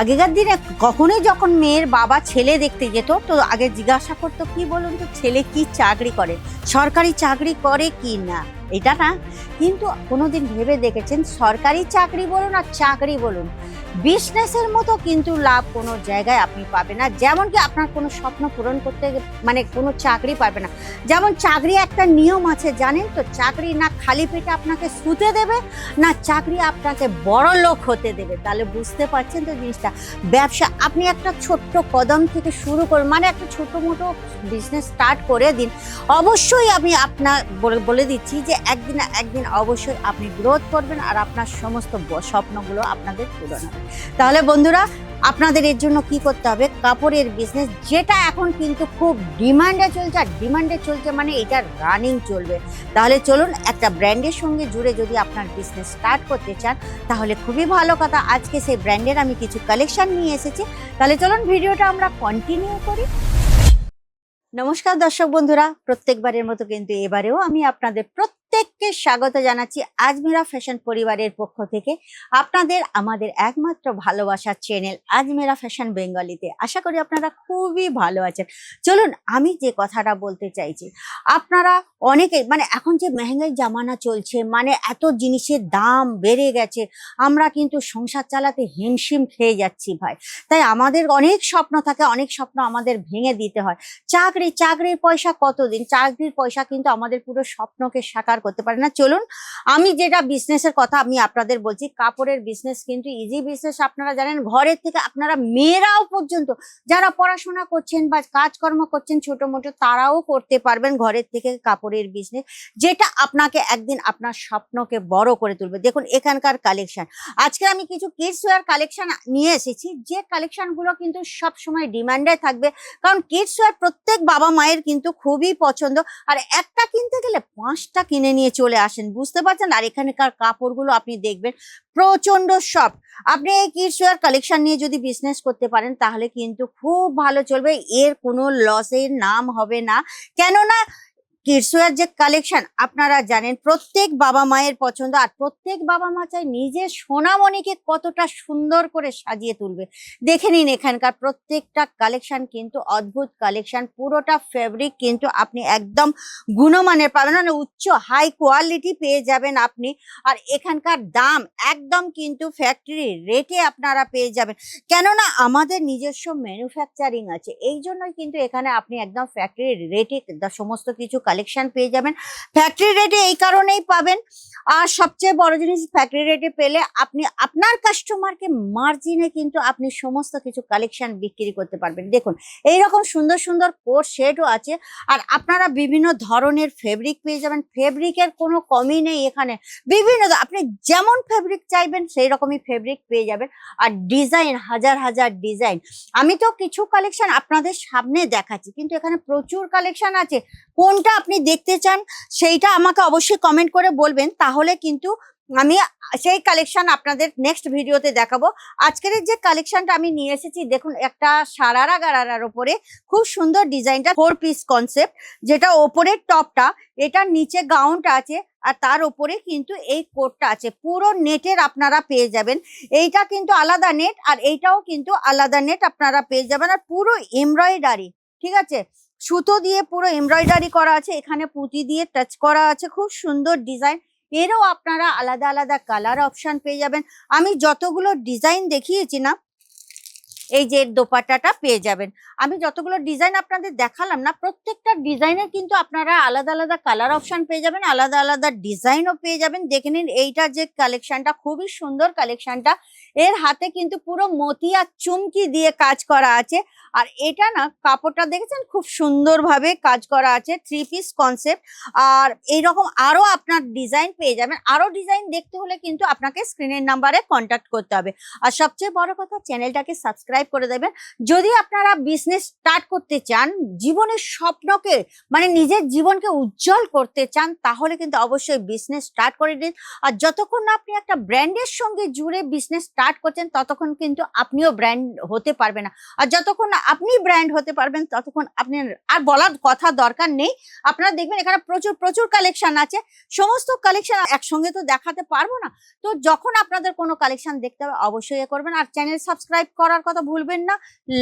আগেকার দিনে কখনোই যখন মেয়ের বাবা ছেলে দেখতে যেত, তো আগে জিজ্ঞাসা করতো, কি বলুন তো, ছেলে কি চাকরি করে? সরকারি চাকরি করে কি না? এটা না, কিন্তু কোনোদিন ভেবে দেখেছেন? সরকারি চাকরি বলুন আর চাকরি বলুন বিজনেসের মতো কিন্তু লাভ কোনো জায়গায় আপনি পাবেন না। যেমন কি আপনার কোনো স্বপ্ন পূরণ করতে মানে কোনো চাকরি পাবে না। যেমন চাকরি একটা নিয়ম আছে, জানেন তো? চাকরি না খালি পেটে আপনাকে শুতে দেবে, না চাকরি আপনাকে বড় লোক হতে দেবে। তাহলে বুঝতে পারছেন তো জিনিসটা? ব্যবসা, আপনি একটা ছোট্ট কদম থেকে শুরু করুন মানে একটা ছোট মোটো বিজনেস স্টার্ট করে দিন। অবশ্যই আমি আপনার বলে দিচ্ছি যে একদিন একদিন অবশ্যই আপনি গ্রোথ করবেন আর আপনার সমস্ত স্বপ্নগুলো আপনাদের পূরণ হবে। তাহলে বন্ধুরা, আপনাদের এর জন্য কি করতে হবে? কাপড়ের বিজনেস যেটা এখন কিন্তু খুব ডিমান্ডে চলছে, আর ডিমান্ডে চলছে মানে এটা রানিং চলবে। তাহলে চলুন একটা ব্র্যান্ডের সঙ্গে জুড়ে যদি আপনার বিজনেস স্টার্ট করতে চান, তাহলে খুবই ভালো কথা। আজকে সেই ব্র্যান্ডের আমি কিছু কালেকশন নিয়ে এসেছি। তাহলে চলুন ভিডিওটা আমরা কন্টিনিউ করি। নমস্কার দর্শক বন্ধুরা, প্রত্যেকবারের মতো কিন্তু এবারেও আমি আপনাদের প্রত্যেককে স্বাগত জানাচ্ছি আজমেরা ফ্যাশন পরিবারের পক্ষ থেকে। আপনাদের আমাদের একমাত্র ভালোবাসার চ্যানেল আজমেরা ফ্যাশন বেঙ্গলিতে। আশা করি আপনারা খুবই ভালো আছেন। চলুন, আমি যে কথাটা বলতে চাইছি, আপনারা অনেকে মানে এখন যে মেহেঙ্গাই জামানা চলছে মানে এত জিনিসের দাম বেড়ে গেছে, আমরা কিন্তু সংসার চালাতে হিমশিম খেয়ে যাচ্ছি ভাই। তাই আমাদের অনেক স্বপ্ন থাকে, অনেক স্বপ্ন আমাদের ভেঙে দিতে হয়। চাকরি, চাকরির পয়সা কতদিন? চাকরির পয়সা কিন্তু আমাদের পুরো স্বপ্নকে সাকার করতে পারে না। চলুন, আমি যেটা বিজনেসের কথা আমি আপনাদের বলছি, কাপড়ের বিজনেস কিন্তু ইজি বিজনেস আপনারা জানেন, ঘরের থেকে আপনারা মেয়েরাও পর্যন্ত যারা পড়াশোনা করছেন বা কাজকর্ম করছেন ছোট মোটো, তারাও করতে পারবেন ঘরের থেকে কাপড়ের বিজনেস যেটা আপনাকে একদিন আপনার স্বপ্নকে বড় করে তুলবে। দেখুন, এখানকার কালেকশন আজকে আমি কিছু কিডস ওয়্যার কালেকশন নিয়ে এসেছি, যে কালেকশনগুলো কিন্তু সব সময় ডিমান্ডে থাকবে, কারণ কিডস ওয়্যার প্রত্যেক বাবা মায়ের কিন্তু খুবই পছন্দ। আর একটা কিনতে গেলে পাঁচটা কিনে নিয়ে চলে আসেন। বুঝতে পারছেন? আর এখানকার কাপড়গুলো আপনি দেখবেন প্রচণ্ড সফট। আপনি এই কিডস ওয়্যার কালেকশন নিয়ে যদি বিজনেস করতে পারেন, তাহলে কিন্তু খুব ভালো চলবে। এর কোনো লসের নাম হবে না। কেননা কিডসওয়ার যে কালেকশন আপনারা জানেন প্রত্যেক বাবা মায়ের পছন্দ আর প্রত্যেক বাবা মা চায় নিজের সোনামণিকে কতটা সুন্দর করে সাজিয়ে তুলবে। দেখে নিন এখানকার প্রত্যেকটা কালেকশন কিন্তু অদ্ভুত কালেকশন পুরোটা ফেব্রিক কিন্তু আপনি একদম গুণমানের পাবেন মানে উচ্চ হাই কোয়ালিটি পেয়ে যাবেন আপনি। আর এখানকার দাম একদম কিন্তু ফ্যাক্টরি রেটে আপনারা পেয়ে যাবেন। কেননা আমাদের নিজস্ব ম্যানুফ্যাকচারিং আছে এই জন্যই কিন্তু এখানে আপনি একদম ফ্যাক্টরি রেটে সমস্ত কিছু কালেকশন পেয়ে যাবেন। ফ্যাক্টরি রেটে এই কারণেই পাবেন। আর সবচেয়ে বড় জিনিস ফ্যাক্টরি রেটে পেলে আপনি, আপনার কাস্টমারকে মার্জিনে কিন্তু আপনি সমস্ত কিছু কালেকশন বিক্রি করতে পারবেন। দেখুন, এইরকম সুন্দর সুন্দর কোট শেডও আছে। আর আপনারা বিভিন্ন ধরনের ফেব্রিক পেয়ে যাবেন। ফেব্রিকের কোনো কমই নেই এখানে। বিভিন্ন আপনি যেমন ফেব্রিক চাইবেন সেই রকমই ফেব্রিক পেয়ে যাবেন। আর ডিজাইন হাজার হাজার ডিজাইন আমি তো কিছু কালেকশন আপনাদের সামনে দেখাচ্ছি, কিন্তু এখানে প্রচুর কালেকশন আছে। কোনটা আপনি দেখতে চান সেইটা আমাকে অবশ্যই কমেন্ট করে বলবেন। তাহলে কিন্তু আমি সেই কালেকশন আপনাদের নেক্সট ভিডিওতে দেখাবো। আজকের যে কালেকশনটা আমি নিয়ে এসেছি, দেখুন একটা সারারা গারারার ওপরে খুব সুন্দর ডিজাইনটা ফোর পিস কনসেপ্ট যেটা ওপরের টপটা এটার নিচে গাউনটা আছে আর তার ওপরে কিন্তু এই কোটটা আছে। পুরো নেটের আপনারা পেয়ে যাবেন। এইটা কিন্তু আলাদা নেট আর এইটাও কিন্তু আলাদা নেট আপনারা পেয়ে যাবেন। আর পুরো এমব্রয়ডারি ঠিক আছে? সুতো দিয়ে পুরো এমব্রয়ডারি করা আছে, এখানে পুঁতি দিয়ে টাচ করা আছে, খুব সুন্দর ডিজাইন। এরও আপনারা আলাদা আলাদা কালার অপশান পেয়ে যাবেন। আমি যতগুলো ডিজাইন দেখিয়েছি না এই যে দোপাট্টাটা পেয়ে যাবেন। আমি যতগুলো ডিজাইন আপনাদের দেখালাম না, প্রত্যেকটা ডিজাইনের কিন্তু আপনারা আলাদা আলাদা কালার অপশন পেয়ে যাবেন, আলাদা আলাদা ডিজাইনও পেয়ে যাবেন। দেখে নিন এইটা যে কালেকশনটা খুবই সুন্দর কালেকশনটা এর হাতে কিন্তু পুরো মতি আর চুমকি দিয়ে কাজ করা আছে। আর এটা না, কাপড়টা দেখেছেন? খুব সুন্দরভাবে কাজ করা আছে থ্রি পিস কনসেপ্ট আর এইরকম আরও আপনার ডিজাইন পেয়ে যাবেন। আরও ডিজাইন দেখতে হলে কিন্তু আপনাকে স্ক্রিনের নাম্বারে কন্ট্যাক্ট করতে হবে। আর সবচেয়ে বড় কথা চ্যানেলটাকে সাবস্ক্রাইব সাবস্ক্রাইব করে দেবেন। যদি আপনারা বিজনেস স্টার্ট করতে চান, জীবনের স্বপ্নকে মানে নিজের জীবনকে উজ্জ্বল করতে চান, তাহলে কিন্তু অবশ্যই বিজনেস স্টার্ট করে দিন। আর যতক্ষণ আপনি একটা ব্র্যান্ডের সঙ্গে জুড়ে বিজনেস স্টার্ট করছেন, ততক্ষণ কিন্তু আপনিও ব্র্যান্ড হতে পারবেন না। আর যতক্ষণ আপনি ব্র্যান্ড হতে পারবেন, ততক্ষণ আপনি আর বলার কথা দরকার নেই। আপনারা দেখবেন এখানে প্রচুর প্রচুর কালেকশন আছে। সমস্ত কালেকশন একসঙ্গে তো দেখাতে পারব না। তো যখন আপনাদের কোনো কালেকশন দেখতে হবে, অবশ্যই করবেন। আর চ্যানেল সাবস্ক্রাইব করার কথা ভুলবেন না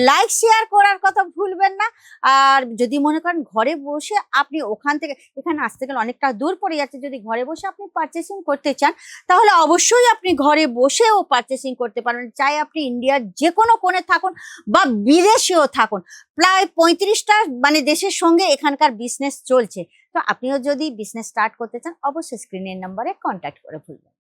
লাইক শেয়ার করার কথা ভুলবেন না। আর যদি মনে করেন ঘরে বসে আপনি ওখান থেকে, এখানে আসতে গেলে অনেকটা দূর পড়ে যাচ্ছে, যদি ঘরে বসে আপনি পারচেসিং করতে চান, তাহলে অবশ্যই আপনি ঘরে বসেও পারচেসিং করতে পারবেন চাই আপনি ইন্ডিয়ার যে কোনো কোণে থাকুন বা বিদেশেও থাকুন। প্রায় পঁয়ত্রিশটা মানে দেশের সঙ্গে এখানকার বিজনেস চলছে। তো আপনিও যদি বিজনেস স্টার্ট করতে চান, অবশ্যই স্ক্রিনের নাম্বারে কন্ট্যাক্ট করে ভুলবেন